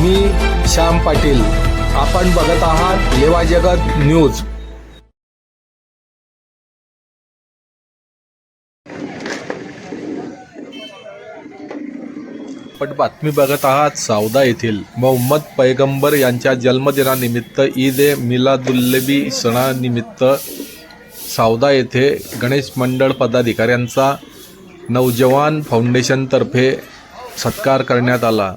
मी श्याम पाटील. आपण बघत आहात लेवा जगत न्यूज. पट बातमी बघत आहात सावदा येथील मोहम्मद पैगंबर यांच्या जन्मदिनानिमित्त ईद ए मिलादुल्लबी सणानिमित्त सावदा येथे गणेश मंडळ पदाधिकाऱ्यांचा नौजवान फाउंडेशनतर्फे सत्कार करण्यात आला.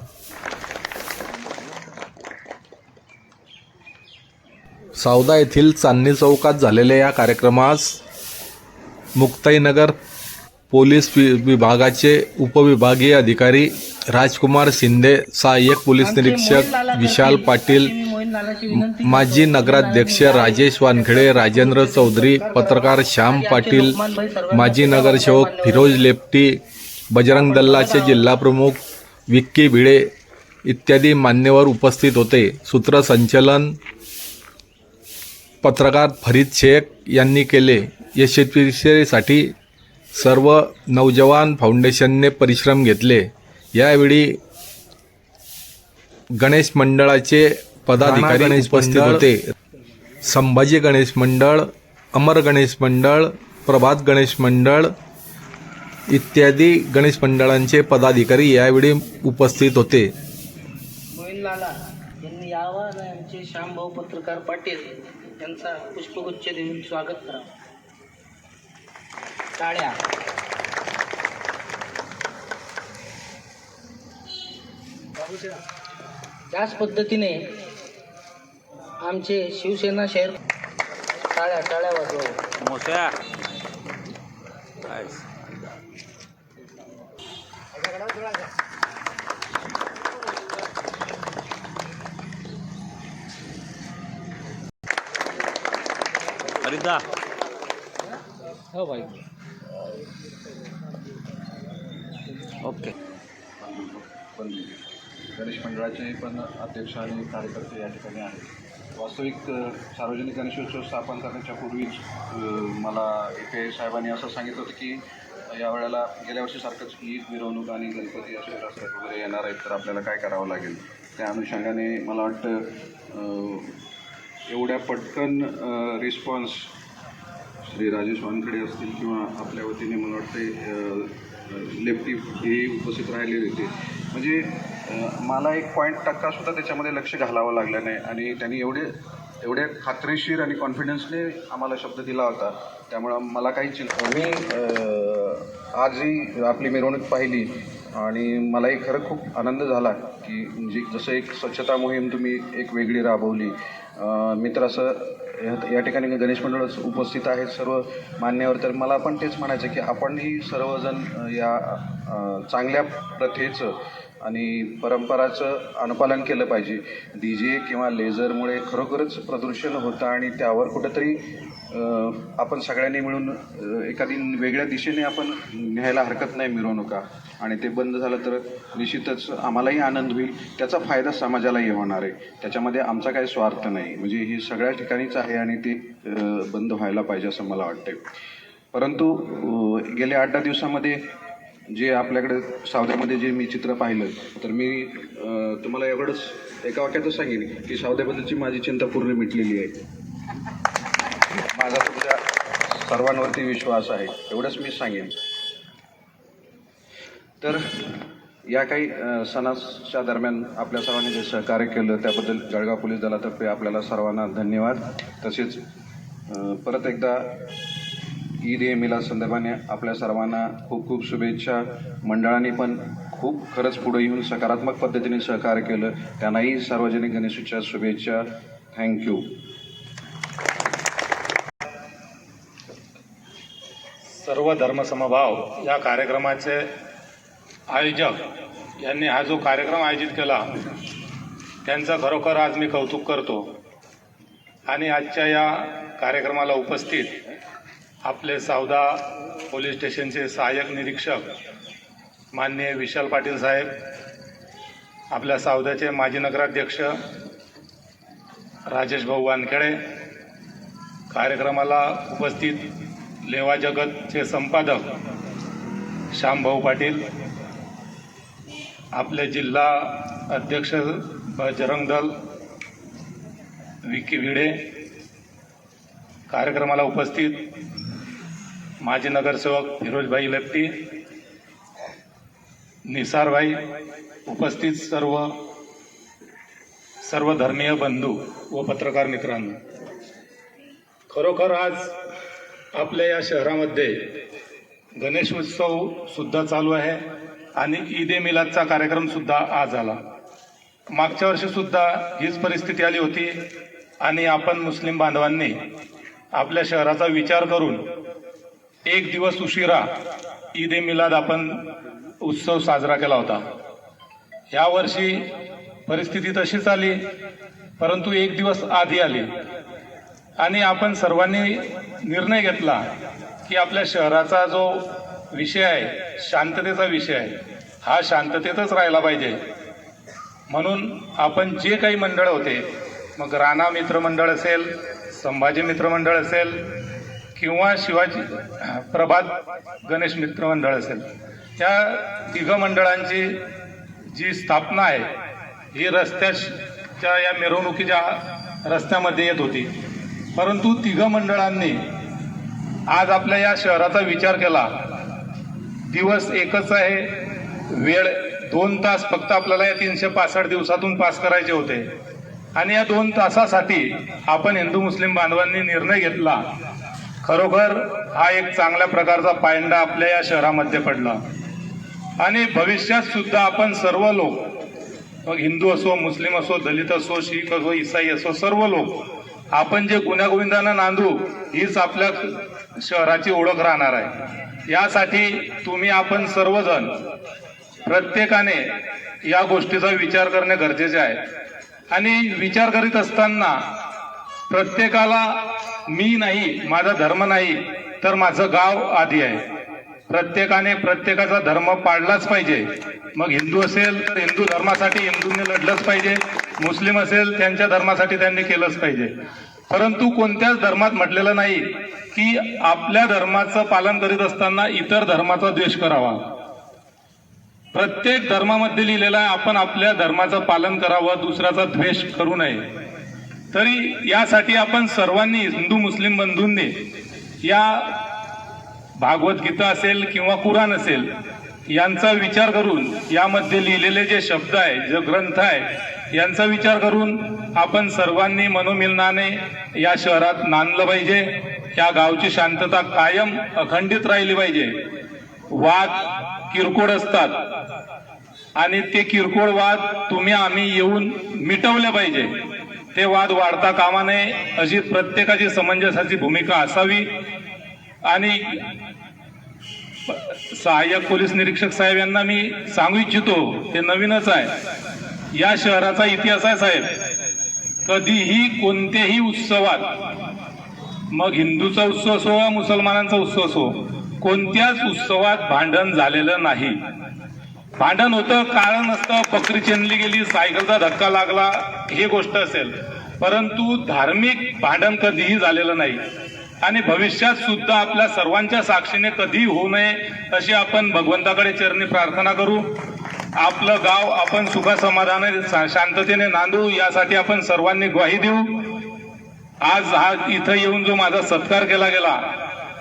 सावदा येथील चांदणी चौकात झालेल्या या कार्यक्रमास मुक्ताईनगर पोलीस वि विभागाचे उपविभागीय अधिकारी राजकुमार शिंदे सहाय्यक पोलीस निरीक्षक विशाल पाटील माजी नगराध्यक्ष राजेश वानखेडे राजेंद्र चौधरी पत्रकार श्याम पाटील माजी नगरसेवक फिरोज लेप्टी बजरंग दल्लाचे जिल्हाप्रमुख विक्की भिडे इत्यादी मान्यवर उपस्थित होते. सूत्रसंचलन पत्रकार फरीद शेख यांनी केले. यशस्वीतेसाठी सर्व नौजवान फाउंडेशनने परिश्रम घेतले. यावेळी गणेश मंडळाचे पदाधिकारी उपस्थित होते. संभाजी गणेश मंडळ अमर गणेश मंडळ प्रभात गणेश मंडळ इत्यादी गणेश मंडळांचे पदाधिकारी यावेळी उपस्थित होते. मोहीन लाला यांनी आणि आमचे श्यामभाऊ पत्रकार पाटील यांचा पुष्पगुच्छ देऊन स्वागत करावं टाळ्या. त्याच पद्धतीने आमचे शिवसेना शहर टाळ्या टाळ्या वाजवा. हरिदा हो भाई ओके. पण गणेश मंडळाचे पण अध्यक्ष आणि कार्यकर्ते या ठिकाणी आहेत. वास्तविक सार्वजनिक गणेशोत्सव स्थापन करण्याच्या पूर्वीच मला इथे साहेबांनी असं सांगितलं होतं की यावेळेला गेल्या वर्षीसारखंच ईद मिरवणूक आणि गणपती असे रस्त्यात वगैरे येणार आहेत तर आपल्याला काय करावं लागेल? त्या अनुषंगाने मला वाटतं एवढ्या पटकन रिस्पॉन्स श्री राजेश वानखडे असतील किंवा आपल्या वतीने मला वाटते लेफ्टी हे उपस्थित राहिलेले होते. म्हणजे मला एक पॉईंट टक्कासुद्धा त्याच्यामध्ये लक्ष घालावं लागलं नाही आणि त्यांनी एवढे एवढ्या खात्रीशीर आणि कॉन्फिडन्सने आम्हाला शब्द दिला होता. त्यामुळं मला काही चिंता मी आज आजही आपली मिरवणूक पाहिली. आणि मलाही खरं खूप आनंद झाला की म्हणजे जसं एक स्वच्छता मोहीम तुम्ही एक वेगळी राबवली. मित्र असं या या ठिकाणी गणेश मंडळ उपस्थित आहेत सर्व मान्यवर. तर मला पण तेच म्हणायचं की आपणही सर्वजण या चांगल्या प्रथेचं आणि परंपराचं अनुपालन केलं पाहिजे. डी जे किंवा लेझरमुळे खरोखरच प्रदूषण होतं आणि त्यावर कुठंतरी आपण सगळ्यांनी मिळून एखादी वेगळ्या दिशेने आपण न्यायला हरकत नाही मिरवणुका. आणि ते बंद झालं तर निश्चितच आम्हालाही आनंद होईल. त्याचा फायदा समाजालाही होणार आहे. त्याच्यामध्ये आमचा काही स्वार्थ नाही. म्हणजे हे सगळ्या ठिकाणीच आहे आणि ते बंद व्हायला पाहिजे असं मला वाटते परंतु गेल्या आठ दहा दिवसामध्ये जे आपल्याकडे सावदेमध्ये जे मी चित्र पाहिलं तर मी तुम्हाला एवढंच एका वाक्यातच सांगेन की सावदेबद्दलची माझी चिंता पूर्ण मिटलेली आहे. माझा तुमच्या सर्वांवरती विश्वास आहे एवढंच मी सांगेन. तर या काही सणाच्या दरम्यान आपल्या सर्वांनी जे सहकार्य केलं त्याबद्दल जळगाव पोलीस दलातर्फे आपल्याला सर्वांना धन्यवाद. तसेच परत एकदा ईद ए मिला संदर्भाने आपल्या सर्वांना खूप खूप शुभेच्छा. मंडळाने पण खूप खरंच पुढे येऊन सकारात्मक पद्धतीने सहकार्य केलं. त्यांनाही सार्वजनिक गणेशोत्सवाच्या शुभेच्छा. थँक्यू सर्व धर्मसमभाव या कार्यक्रमाचे आयोजक यांनी हा जो कार्यक्रम आयोजित केला त्यांचा खरोखर आज मी कौतुक करतो. आणि आजच्या या कार्यक्रमाला उपस्थित आपले सावदा पोलीस स्टेशनचे सहाय्यक निरीक्षक माननीय विशाल पाटील साहेब आपल्या सावद्याचे माजी नगराध्यक्ष राजेश भाऊ वानखेडे कार्यक्रमाला उपस्थित लेवा जगतचे संपादक श्यामभाऊ पाटील आपले जिल्हा अध्यक्ष बजरंगदल विकी भिडे कार्यक्रमाला उपस्थित माजी नगरसेवक फिरोजभाई लत्ती निसारभाई उपस्थित सर्व सर्व धर्मीय बंधू व पत्रकार मित्रांनो. खरोखर आज आपल्या या शहरामध्ये गणेश उत्सव सुद्धा चालू आहे आणि ईद ए मिलादचा कार्यक्रम सुद्धा आज आला. मागच्या वर्षी सुद्धा हीच परिस्थिती आली होती आणि आपण मुस्लिम बांधवांनी आपल्या शहराचा विचार करून एक दिवस उशिरा ईद ए मिलाद आपण उत्सव साजरा केला होता. यावर्षी परिस्थिती तशीच आली परंतु एक दिवस आधी आली. आणि आपण सर्वांनी निर्णय घेतला की आपल्या शहराचा जो विषय आहे शांततेचा विषय आहे हा शांततेतच राहिला पाहिजे. म्हणून आपण जे काही मंडळ होते मग राणा मित्रमंडळ असेल संभाजी मित्रमंडळ असेल किंवा शिवाजी प्रभात गणेश मित्रमंडळ असेल त्या तिघ मंडळांची जी स्थापना आहे ही रस्त्याच्या या मिरवणुकीच्या रस्त्यामध्ये येत होती. परंतु तिघ मंडळांनी आज आपल्या या शहराचा विचार केला. दिवस एकच आहे वेळ दोन तास फक्त आपल्याला या तीनशे पासष्ट दिवसातून पास करायचे होते. आणि या दोन तासासाठी आपण हिंदू मुस्लिम बांधवांनी निर्णय घेतला. खरोखर हा एक चांगल्या प्रकारचा पायंडा आपल्या या शहरामध्ये पडला. आणि भविष्यात सुद्धा आपण सर्व लोक मग हिंदू असो मुस्लिम असो दलित असो शीख असो इसाई असो सर्व लोक आपण जे गुण्यागोविंदानं नांदू हीच आपल्या शहराची ओळख राहणार आहे. यासाठी तुम्ही आपण सर्वजण प्रत्येकाने या गोष्टीचा विचार करणे गरजेचे आहे. आणि विचार करीत असताना प्रत्येकाला मी नाही माझा धर्म नाही तर माझं गाव आधी आहे. प्रत्येकाने प्रत्येकाचा धर्म पाळलाच पाहिजे. मग हिंदू असेल तर हिंदू धर्मासाठी हिंदूंनी लढलंच पाहिजे. मुस्लिम असेल त्यांच्या धर्मासाठी त्यांनी केलंच पाहिजे. परंतु कोणत्याच धर्मात म्हटलेलं नाही की आपल्या धर्माचं पालन करीत असताना इतर धर्माचा द्वेष करावा. प्रत्येक धर्मामध्ये लिहिलेलं आहे आपण आपल्या धर्माचं पालन करावं दुसऱ्याचा द्वेष करू नये. तरी यासाठी आपण सर्वांनी हिंदू मुस्लिम बंधूंनी या भागवत गीता असेल किंवा कुराण असेल यांचा विचार करून यामध्ये लिहिलेले जे शब्द आहे जे ग्रंथ आहे यांचा विचार करून आपण सर्वांनी मनोमिलनाने या शहरात नांदलं पाहिजे या गावची शांतता कायम अखंडित राहिली पाहिजे. वाद किरकोळ असतात. आणि ते किरकोळ वाद तुम्ही आम्ही येऊन मिटवले पाहिजे. ते वाद वाढता कामा नये अशी प्रत्येकाची समंजसाची भूमिका असावी आणि सहाय्यक पोलीस निरीक्षक साहेब यांना मी सांगू इच्छितो ते नवीनच आहे. या शहराचा इतिहास आहे साहेब. कधीही कोणत्याही उत्सवात मग हिंदूचा उत्सव असो वा मुसलमानांचा उत्सव असो कोणत्याच उत्सवात भांडण झालेलं नाही. भांडण होतं कारण नसतं बकरी चेनली गेली सायकलचा धक्का लागला ही गोष्ट असेल. परंतु धार्मिक भांडण कधीही झालेलं नाही. आणि भविष्यात सुद्धा आपल्या सर्वांच्या साक्षीने कधी होऊ नये अशी आपण भगवंताकडे चरणी प्रार्थना करू. आपलं गाव आपण सुखासमाधाने शांततेने नांदू यासाठी आपण सर्वांनी ग्वाही देऊ. आज हा इथं येऊन जो माझा सत्कार केला गेला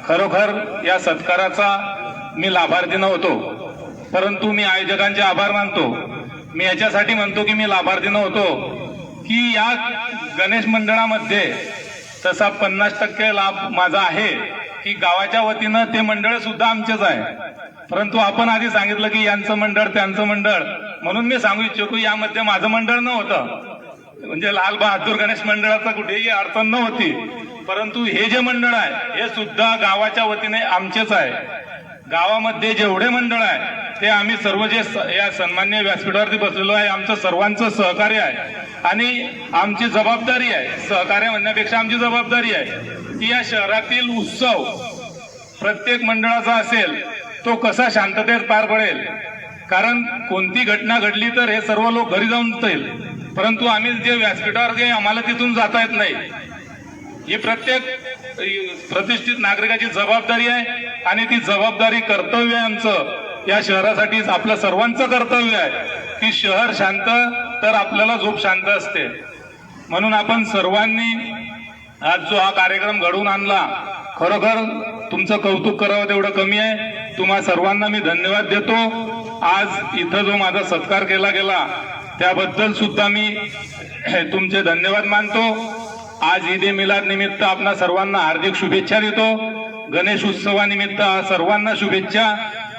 खरोखर या सत्काराचा मी लाभार्थी नव्हतो. परंतु मी आयोजकांचे आभार मानतो. मी याच्यासाठी म्हणतो की मी लाभार्थी नव्हतो की या गणेश मंडळामध्ये तसा पन्नास टक्के लाभ माझा आहे की गावाच्या वतीनं ते मंडळ सुद्धा आमचेच आहे. परंतु आपण आधी सांगितलं की यांचं मंडळ त्यांचं मंडळ. म्हणून मी सांगू इच्छितो यामध्ये माझं मंडळ नव्हतं म्हणजे लाल बहादूर गणेश मंडळाचा कुठेही अडचण नव्हती परंतु हे जे मंडळ आहे हे सुद्धा गावाच्या वतीने आमचेच आहे. गावामध्ये जेवढे मंडळ आहे ते आम्ही सर्व जे स- या सन्मान्य व्यासपीठावरती बसलेलो आहे आमचं सर्वांचं सहकार्य आहे. आणि आमची जबाबदारी आहे सहकार्य म्हणण्यापेक्षा आमची जबाबदारी आहे की या शहरातील उत्सव प्रत्येक मंडळाचा असेल तो कसा शांततेत पार पडेल? कारण कोणती घटना घडली तर हे सर्व लोक घरी जाऊन जाईल परंतु आम्ही जे व्यासपीठावर आम्हाला तिथून जाता येत नाही ही प्रत्येक प्रतिष्ठित नागरिकाची जबाबदारी आहे आणि ती जबाबदारी कर्तव्य आहे आमचं. या शहरासाठी आपलं सर्वांचं कर्तव्य आहे. की शहर शांत तर आपल्याला झोप शांत असते. म्हणून आपण सर्वांनी आज जो हा कार्यक्रम घडवून आणला खरोखर तुमचं कौतुक करावं तेवढं कमी आहे. तुम्हा सर्वांना मी धन्यवाद देतो. आज इथं जो माझा सत्कार केला गेला त्याबद्दल सुद्धा मी तुमचे धन्यवाद मानतो. आज ईद ए मिलाद निमित्त आपणा सर्वांना हार्दिक शुभेच्छा देतो. गणेश उत्सवानिमित्त सर्वांना शुभेच्छा.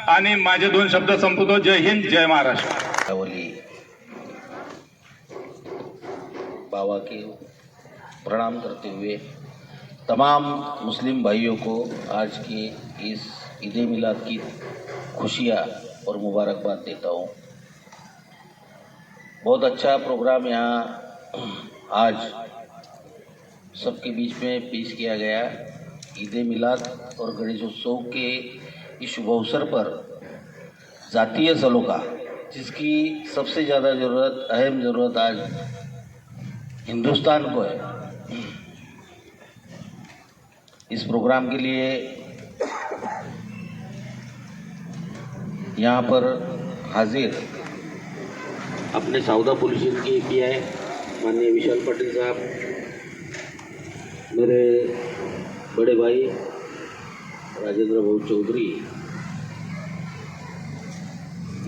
आणि माझे दोन शब्द संपवतो. जय हिंद जय महाराष्ट्र. बाबा के प्रणाम करते हुए तमाम मुस्लिम भाइयों को आज की इस ईद मिलाद की खुशियाँ और मुबारकबाद देता हूँ। बहुत अच्छा प्रोग्राम यहाँ आज सबके बीच में पेश किया गया ईद मिलाद और गणेशोत्सव के इस शुभ अवसर पर जातीय सलोखा जिसकी सबसे ज़्यादा ज़रूरत, अहम ज़रूरत आज हिंदुस्तान को है। इस प्रोग्राम के लिए यहाँ पर हाजिर अपने सौदा पुलिस के पी आई माननीय विशाल पटेल साहब। मेरे बड़े भाई राजेंद्र भाऊ चौधरी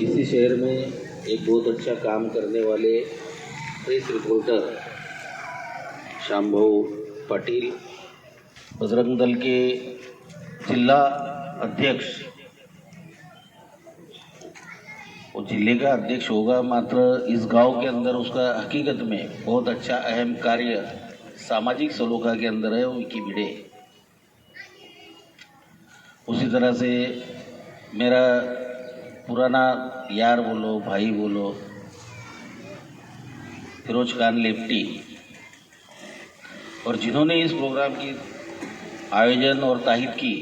इसी शहर में एक बहुत अच्छा काम करने वाले प्रेस रिपोर्टर श्याम भाऊ पाटिल, बजरंग दल के जिला अध्यक्ष वो ज़िले का अध्यक्ष होगा मात्र इस गाँव के अंदर उसका हकीकत में बहुत अच्छा अहम कार्य सामाजिक सलोखा के अंदर है वो विकी भिड़े। उसी तरह से मेरा पुराना यार बोलो, भाई बोलो, फिरोज खान लेफ्टी, और जिन्होंने इस प्रोग्राम की आयोजन और ताहिद की,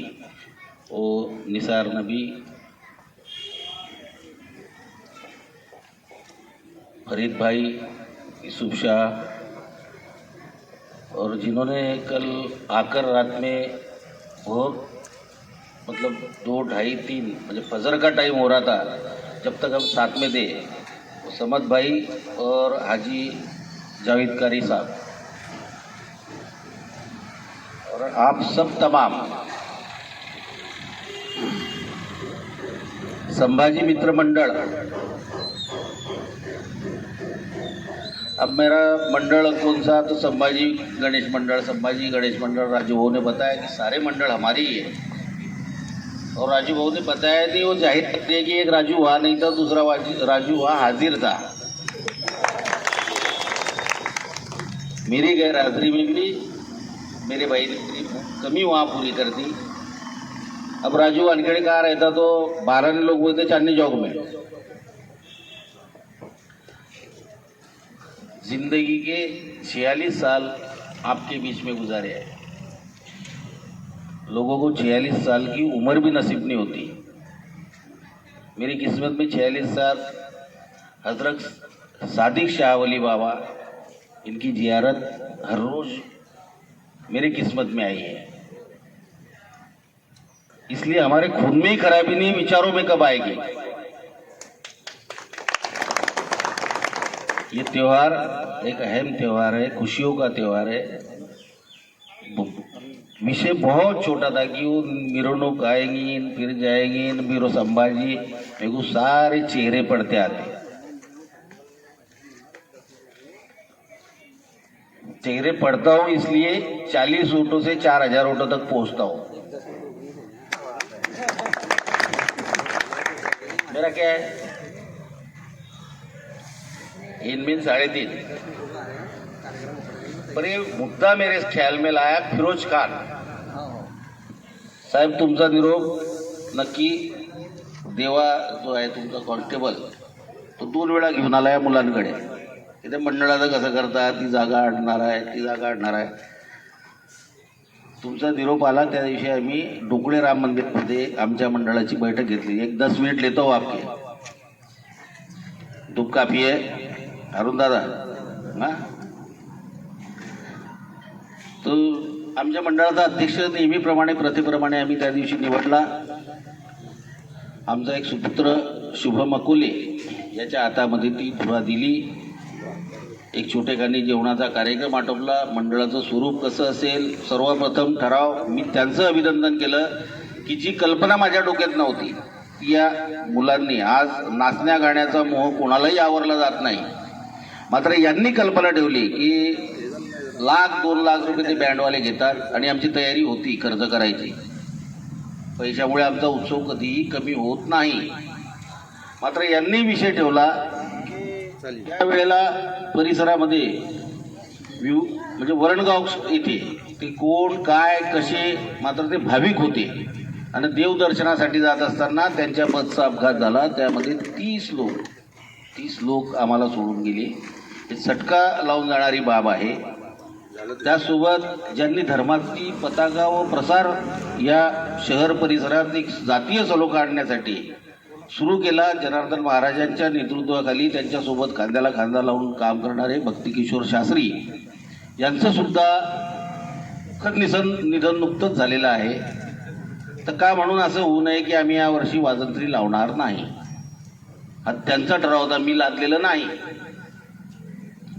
वो निसार नबी, फरीद भाई, यूसुफ शाह और जिन्होंने कल आकर रात में बहुत मतलब दो, ढाई, तीन मतलब फजर का टाइम हो रहा था, जब तक हम साथ में थे समद भाई और हाजी जावेद कारी साहब। और आप सब तमाम, संभाजी मित्र मंडल अब मेरा मंडल कौन सा? तो संभाजी गणेश मंडल, संभाजी गणेश मंडल, राजू भाऊ ने बताया कि सारे मंडल हमारे ही है। और राजू भाऊ ने बताया कि वो ज़ाहिर करते हैं कि एक राजू वहाँ नहीं था, दूसरा राजू वहाँ हाजिर था। मेरी गैर हाजिरी में भी मेरे भाई ने कमी वहाँ पूरी कर दी। अब राजू वानखेड़े कहाँ रहता तो बारह लोग हुए थे चांदनी चौक में। ज़िंदगी के छियालीस साल आपके बीच में गुजारे हैं। लोगों को छियालीस साल की उम्र भी नसीब नहीं होती। मेरी किस्मत में छियालीस साल हज़रत सादिक शाह वली बाबा, इनकी जियारत हर रोज़ मेरी किस्मत में आई है। इसलिए हमारे खून में ही खराबी नहीं, विचारों में कब आएगी? ये त्यौहार एक अहम त्यौहार है, खुशियों का त्यौहार है। विषय बहुत छोटा था कि वो मिरवणूक आएगी फिर जाएगी वो संभाजी, मेरे को सारे चेहरे पड़ते आते। चेहरे पढ़ता हूँ इसलिए चालीस ऑटो से चार हज़ार ऑटो तक पहुँचता हूँ। मेरा क्या है? इनमीन साढ़े तीन। पर ये मुद्दा मेरे ख्याल में लाया फिरोज खान साहेब तुमचा निरोप नक्की देवा जो आहे तुमचा कॉन्स्टेबल तो दोन वेळा घेऊन आला आहे मुलांकडे। तिथे मंडळाचं कसं करता ती जागा आणणार आहे ती जागा आणणार आहे. तुमचा निरोप आला त्या दिवशी आम्ही डोकळे राम मंदिरमध्ये आमच्या मंडळाची बैठक घेतली. एक दस मिनिट लेतो हो आपके धूप काफी आहे. अरुण दादा ना? तो आमच्या मंडळाचा अध्यक्ष नेहमीप्रमाणे प्रथेप्रमाणे आम्ही त्या दिवशी निवडला. आमचा एक सुपुत्र शुभम अकोले याच्या हातामध्ये ती धुरा दिली. एक छोटेखानी जेवणाचा कार्यक्रम आटोपला. मंडळाचं स्वरूप कसं असेल? सर्वप्रथम ठराव मी त्यांचं अभिनंदन केलं की जी कल्पना माझ्या डोक्यात नव्हती या मुलांनी आज नाचण्या गाण्याचा मोह कोणालाही आवरला जात नाही. मात्र यांनी कल्पना ठेवली की लाख दोन लाख रुपये ते बँडवाले घेतात आणि आमची तयारी होती खर्च करायची. पैशामुळे आमचा उत्सव कधीही कमी होत नाही. मात्र यांनी विषय ठेवला त्यावेळेला परिसरामध्ये व्यू म्हणजे वरणगाव येथे ते कोण काय कसे मात्र ते भाविक होते. आणि देवदर्शनासाठी जात असताना त्यांच्या बसचा अपघात झाला. त्यामध्ये तीस लोक तीस लोक आम्हाला सोडून गेले. हे चटका लावून जाणारी बाब आहे. त्यासोबत ज्यांनी धर्माची पताका व प्रसार या शहर परिसरात एक जातीय सलोखा आणण्यासाठी सुरू केला जनार्दन महाराजांच्या नेतृत्वाखाली त्यांच्यासोबत खांद्याला खांदा लावून काम करणारे भक्तिकिशोर शास्त्री यांचं सुद्धा खतनिसन निधन नुकतंच झालेलं आहे. तर का म्हणून असं होऊ नये की आम्ही यावर्षी वाजंत्री लावणार नाही? त्यांचा ठराव होता मी लादलेलं नाही.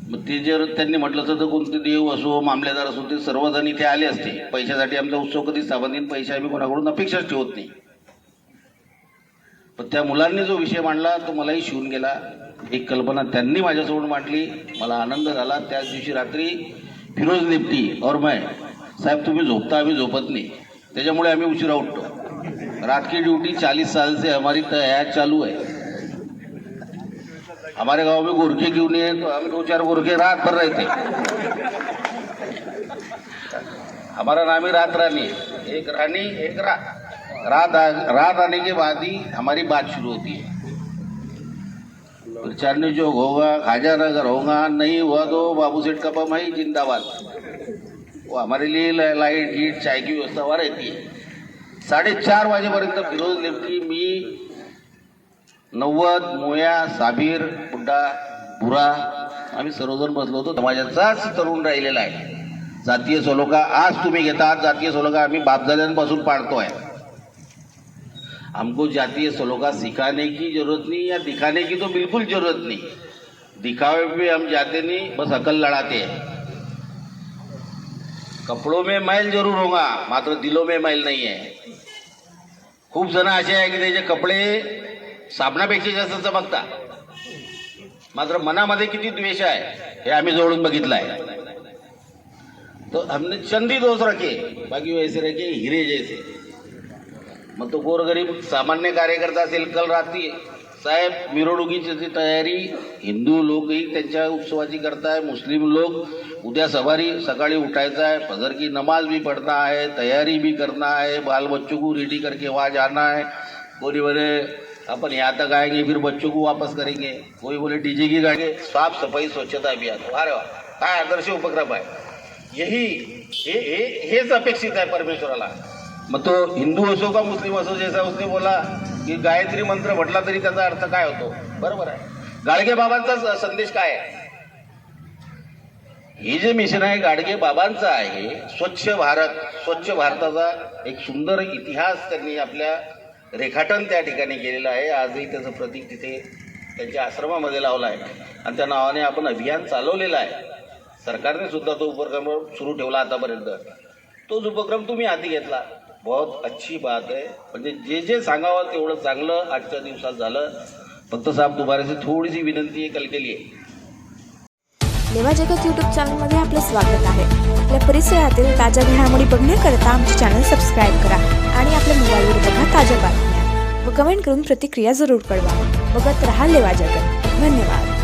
मग ते जर त्यांनी म्हटलं असतं तर कोणते देव असो मामलेदार असो ते सर्वजण इथे आले असते. पैशासाठी आमचा उत्सव कधी स्थापन पैसे आम्ही कोणाकडून अपेक्षाच ठेवत नाही. पण त्या मुलांनी जो विषय मांडला तो मलाही शिवून गेला. एक कल्पना त्यांनी माझ्यासमोर मांडली. मला आनंद झाला. त्याच दिवशी रात्री फिरोज निपटी और मैं साहेब तुम्ही झोपता आम्ही झोपत नाही. त्याच्यामुळे आम्ही उशिरा उठतो. रात की चाळीस चालीस साल से हमारी तयार चालू आहे. हमारे गाँव में गोरखे क्यों नहीं है? तो हम दो चार गोरखे रात भर रहते हमारा नाम ही रात रानी है। एक रानी, एक रा, रात रात आने के बाद ही हमारी बात शुरू होती है। चांदनी चौक होगा खाजा नगर होगा, नहीं हुआ तो बाबू सेठ का पम ही जिंदाबाद। वो हमारे लिए लाइट, हीट, चाय की व्यवस्था वहाँ रहती है। साढ़े चार वाजेपर्यंत फिरोज लेफ्टी मी नव्वद मोया साबीर बुड्डा बुरा आम्ही सर्वजण बसलो होतो. समाजाचाच तरुण राहिलेला आहे. जातीय सलोखा आज तुम्ही घेतात. जातीय सलोखा आम्ही बापदाद्यांपासून आहे हमको जातीय सलोखा सिखाने की जरूरत नहीं या दिखाने की तो बिल्कुल जरूरत नहीं. दिखावे पे हम जाते नहीं बस अकल लड़ाते हैं. कपड़ों में मैल जरूर होगा मात्र दिलों में मैल नहीं है. खूप जण असे आहे की त्याचे कपडे साबणापेक्षा जास्त चमकता. मात्र मनामध्ये किती द्वेष आहे हे आम्ही जवळून बघितलं आहे तो हमने चंदी दोष रखे बाकी वैसे रखे हिरे जैसे. मग तो गोरगरीब सामान्य कार्यकर्ता असेल कल रात्री साहेब मिरवणुकीची तयारी हिंदू लोकही त्यांच्या उत्सवाची करताय मुस्लिम लोक उद्या सवारी सकाळी उठायचं आहे फजर की नमाज भी पढ़ना है तैयारी भी करना है बाल बच्चों को रेडी करके वहाँ जाना है कोणी बोले अपन यहाँ तक आएंगे फिर बच्चों को वापस करेंगे। कोई बोले डीजे की गाएंगे साफ सफाई स्वच्छता अभियान। अरे वाह काय आदर्श उपक्रम आहे यही हे हे हेच अपेक्षित आहे परमेश्वराला। मग तो हिंदू असो का मुस्लिम असो जैसा उसने बोला की गायत्री मंत्र म्हटला तरी त्याचा अर्थ काय होतो? बरोबर आहे. गाडगे बाबांचा संदेश काय आहे? हे जे मिशन आहे गाडगे बाबांचं आहे स्वच्छ भारत स्वच्छ भारताचा एक सुंदर इतिहास त्यांनी आपल्या रेखाटन त्या ठिकाणी केलेलं आहे. आजही त्याचं प्रतीक तिथे त्यांच्या आश्रमामध्ये लावलं आहे. आणि त्या नावाने आपण अभियान चालवलेलं आहे. सरकारने सुद्धा तो उपक्रम सुरू ठेवला आतापर्यंत. तोच उपक्रम तुम्ही हाती घेतला. बहुत अच्छी बात आहे. म्हणजे जे जे सांगावं तेवढं चांगलं आजच्या दिवसात झालं. फक्त साहेब दुबारे थोडीशी विनंती आहे कलकली आहे. लेवा जगत यूट्यूब चॅनलमध्ये आपलं स्वागत आहे. आपल्या परिसरातील ताज्या घडामोडी बघण्याकरता आमचे चॅनल सबस्क्राईब करा. आणि आपल्या मोबाईलवर बघा ताज्या बातम्या. व कमेंट करून प्रतिक्रिया जरूर कळवा. बघत रहा लेवा जगत धन्यवाद.